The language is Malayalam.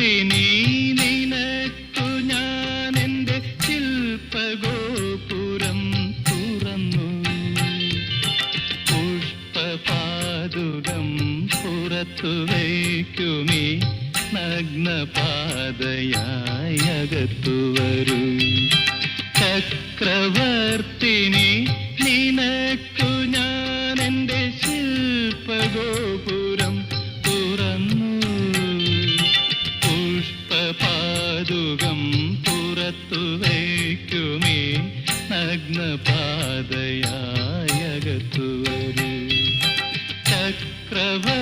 നീ നിനക്കു ഞാൻ എന്റെ ശില്പഗോപുരം തുറന്നു. പുറത്തു ചക്രവർത്തിനി നിനക്കു ഞാൻ എന്റെ ശില്പഗോപുരം പുഷ്പപാതുകം പുറത്തു വയ്ക്കുമേ. നഗ്നപാതയായി അകത്തു വരൂ. ചക്രവർത്തിനി